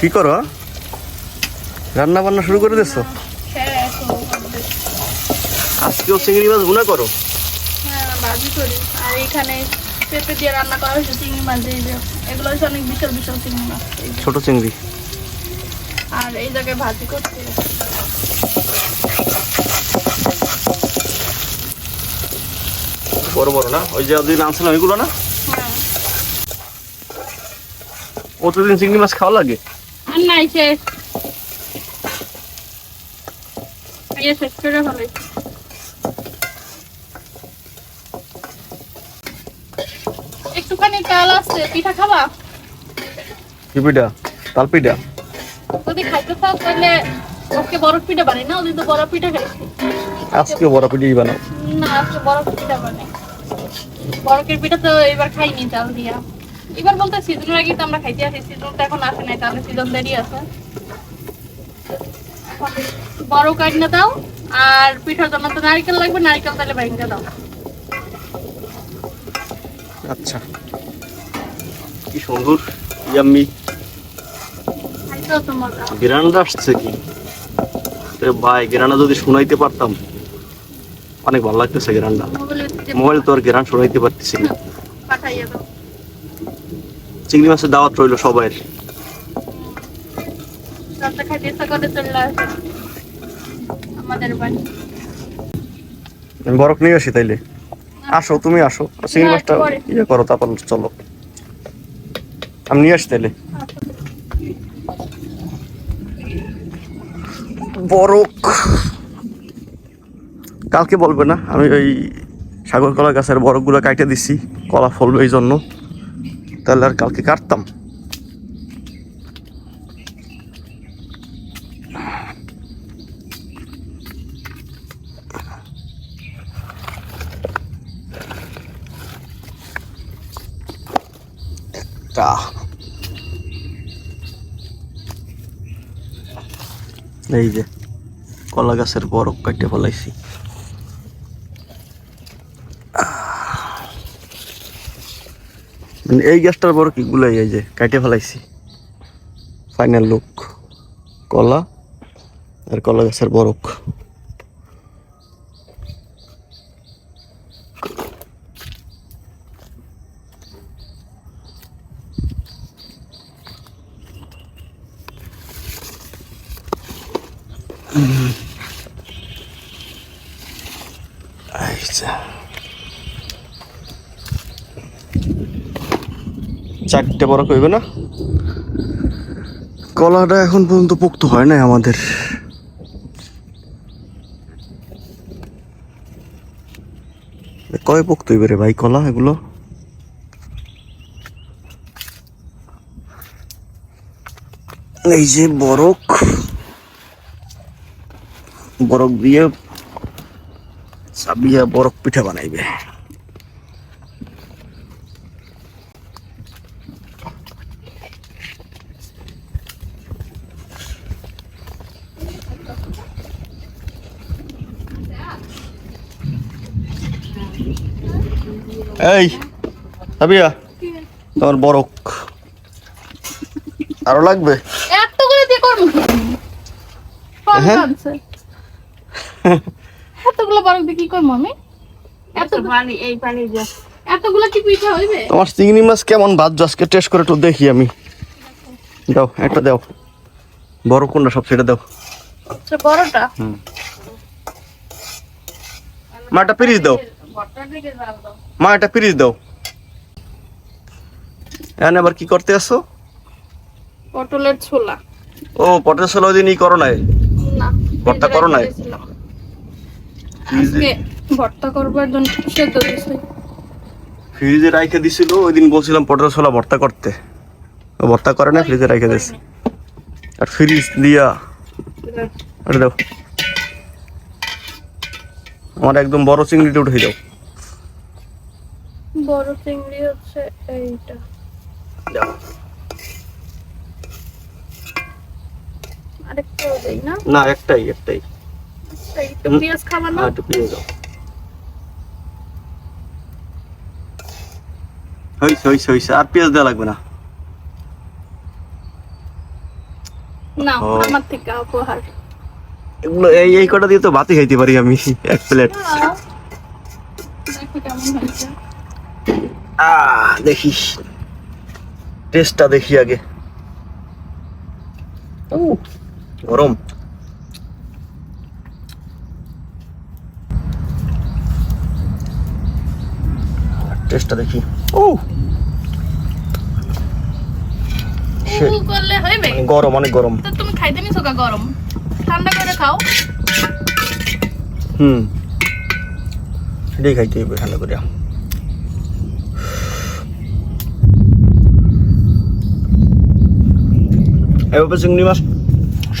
কি করো? রান্না বান্না শুরু করে দিচ্ছ হ্যাঁ আজকেও চিংড়ি মাছ ভুনা করো? হ্যাঁ ভাজি করি। আর এখানে পেঁপে দিয়ে রান্না করা হয়েছে চিংড়ি মাছ এগুলো হচ্ছে অনেক বিশাল বিশাল চিংড়ি মাছ। ছোট চিংড়ি। আর এই জায়গায় ভাজি করছি। বড় বড় না? ওই যে ওদিন আনছিলাম ওইগুলো না? হ্যাঁ। প্রতিদিন চিংড়ি মাছ খাওয়া লাগে? আর নাই শেষ শেষ করে ফেলে। একটুখানি তেল আছে পিঠা খাবা? কি পিঠা? তাল পিঠা? যদি খাইতে চাও তাহলে আজকে বরফ পিঠা বানাই না? ওদিন তো বরফ পিঠা খাইছি। আজকে বড় পিঠাই বানাও? না আজকে বরফ পিঠা বানাই। বরফের পিঠা তো এবার খাইনি চাল দিয়া। এবার বলতে সিজনের আগে তো আমরা খাইতে আসি সিজন তো এখন আসে নাই তাহলে সিজন দেরি আছে। বড় কাটনা দাও আর পিঠার জন্য তো নারকেল লাগবে নারকেল তাহলে দাও। আচ্ছা। কি সুন্দর ইয়াম্মি। গ্রানটা আসছে কি? ভাই গ্রানা যদি শুনাইতে পারতাম। অনেক ভালো লাগতেছে গ্রানটা। মোবাইলে মোবাইল তো আর গ্রান শুনাইতে পারতেছি না। পাঠাইয়া দাও। চিংড়ি মাছের দাওয়াত রইল সবাই আমি বরফ নিয়ে আসি তাইলে? আসো তুমি আসো। চিংড়ি মাছটা ইয়ে করো তারপর চলো। আমি নিয়ে আসি তাইলে? বরক কালকে বলবে না আমি ওই সাগর কলা গাছের বরকগুলো কাটে দিছি কলা ফলবে এই জন্য। তাহলে আর কালকে কাটতাম। এই যে কলা গাছের বরফ কাটে ফলাইছি। মানে এই গাছটার বড় কি গুলাই এই যে কাটে ফেলাইছি। ফাইনাল লুক কলা, আর কলা গাছের বরফ আচ্ছা। চারটে বড় কইবে না? কলাটা এখন পর্যন্ত পোক্ত হয় নাই আমাদের। কয় পোক্ত হইবে রে ভাই কলা এগুলো? এই যে বরক। বরক দিয়ে সাবিয়া বরফ পিঠা বানাইবে। এই সাবিয়া তোমার বরক। আরও লাগবে? এত করে দিয়ে করব হ্যাঁ? এতগুলো দিয়ে কি করব আমি? এত পানি এই পানি যা। এতগুলো কি পিঠা হইবে? তোমার চিংড়ি মাছ কেমন ভাজছো আজকে টেস্ট করে একটু দেখি আমি। দাও একটা দাও। বড় কোনটা সব সেটা দাও। আচ্ছা, বড়টা? মা একটা পিরিচ দাও। মা একটা ফ্রিজ দাও। এখানে আবার কি করতে আসো? পটলের ছোলা। ও পটের ষোলো দিন ই করো নাই? ভর্তা করো নাই? আজকে ভর্তা করবার জন্য সেদ্ধ ফ্রিজে রাইখে দিছিল ওই দিন বলছিলাম পটের ছোলা ভর্তা করতে। ও ভর্তা করে না ফ্রিজে রাইখে দিছে আর ফ্রিজ দিয়া ওটা দাও। আমার একদম বড় চিংড়িটা উঠে দাও। বড় চিংড়ি হচ্ছে এইটা। দেই না? না একটাই একটাই। একটু পেঁয়াজ খাবার না? আর একটু পেঁয়াজ দাও। হইছে হইছে হইছে। আর পেঁয়াজ দেওয়া লাগবে না। না আমার থেকে উপহার এগুলো এই এই কটা দিয়ে তো ভাতই খাইতে পারি আমি এক প্লেট। কেমন হয়েছে। আহ দেখি টেস্টটা দেখি আগে। গরম। টেস্টটা দেখি। ও! করলে হইবে। মানে গরম অনেক গরম। তো তুমি খাইতে নিছো কা গরম? ঠান্ডা করে খাও। হুম। সেটাই খাইতে হবে ঠান্ডা করে এভাবে চিংড়ি মাছ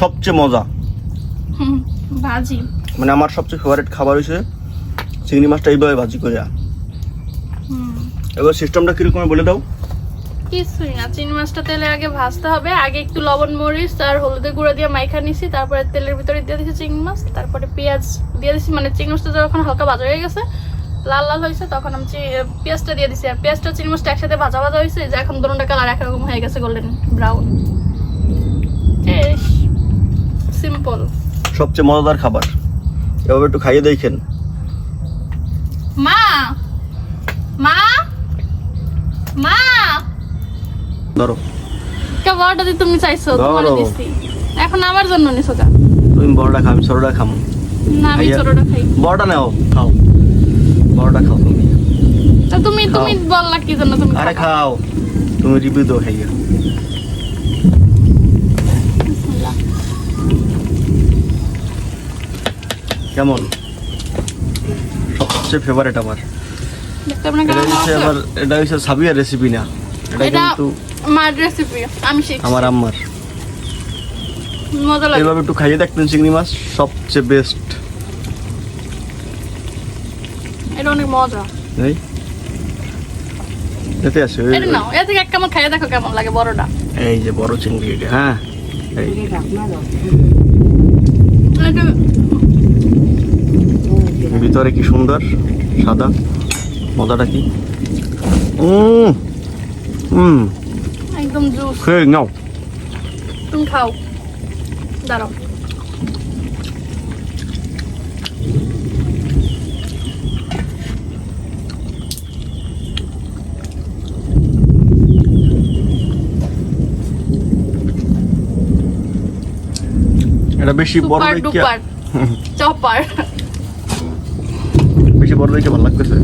সবচেয়ে মজা। ভাজি। মানে আমার সবচেয়ে ফেভারিট খাবার হয়েছে চিংড়ি মাছটা এইভাবে ভাজি করে হুম। এবার সিস্টেমটা কীরকম বলে দাও। কিছুই না চিংড়ি মাছটা তেলে আগে ভাজতে হবে আগে একটু লবণ মরিচ আর হলুদের গুঁড়ো দিয়ে মাইখা নিছি তারপরে তেলের ভিতরে দিয়ে দিছি চিংড়ি মাছ তারপরে পেঁয়াজ দিয়ে দিছি মানে চিংড়ি মাছটা যখন হালকা ভাজা হয়ে গেছে লাল লাল হয়েছে তখন আমি পেঁয়াজটা দিয়ে দিছি আর পেঁয়াজটা চিংড়ি মাছটা একসাথে ভাজা ভাজা হয়েছে যে এখন দুটোটা কালার একরকম হয়ে গেছে গোল্ডেন ব্রাউন সিম্পল সবচেয়ে মজাদার খাবার। এভাবে একটু খাইয়ে দেখেন। মা! মা! মা! ধরো। কে বড়টা দিয়ে তুমি চাইছো তোমার দিছি। এখন আমার জন্য নিছো কা তুমি বড়টা খাও আমি ছোটটা খাম। না আমি ছোটটা খাই। বড়টা নাও খাও। বড়টা খাও তুমি। তা তুমি তুমি বললা কি জন্য তুমি আরে খাও। তুমি রিভিউ দাও খাইয়া। কেমন? সবচেয়ে ফেভারিট আমার। এটা হচ্ছে আমার এটা হচ্ছে সাবিয়ার রেসিপি না। এটা কিন্তু মার রেসিপি আমি শিখছি। আমার আম্মার। মজা লাগে। এইভাবে একটু খাইয়ে দেখবেন চিংড়ি মাছ সবচেয়ে বেস্ট এটা অনেক মজা। এই। এতে আছে ওই- এটা নাও এ থেকে এক খাইয়ে দেখো কেমন লাগে বড়টা। এই যে বড় চিংড়ি এটা হ্যাঁ। এই। ভিতরে কি সুন্দর? সাদা? মজাটা কি? উম হুম একদম জুস। খেয়ে নাও। তুমি খাও। দাঁড়াও। এটা বেশি বড় চপার। বড় দেখে ভালো লাগতেছে।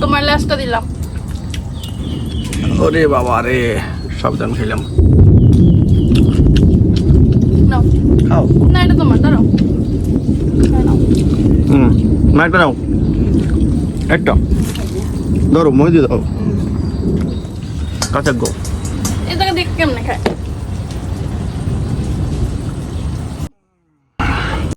তোমার দিলাম। ওরে বাবা রে সাবধান খেলাম। নাও। খাও। না এটা তোমার দাঁড়াও। নাও। হুম না একটা নাও। একটা। ধরো মই দিয়ে দাও। কাঁচা গো। এটাকে দেখ কেমনে খায়?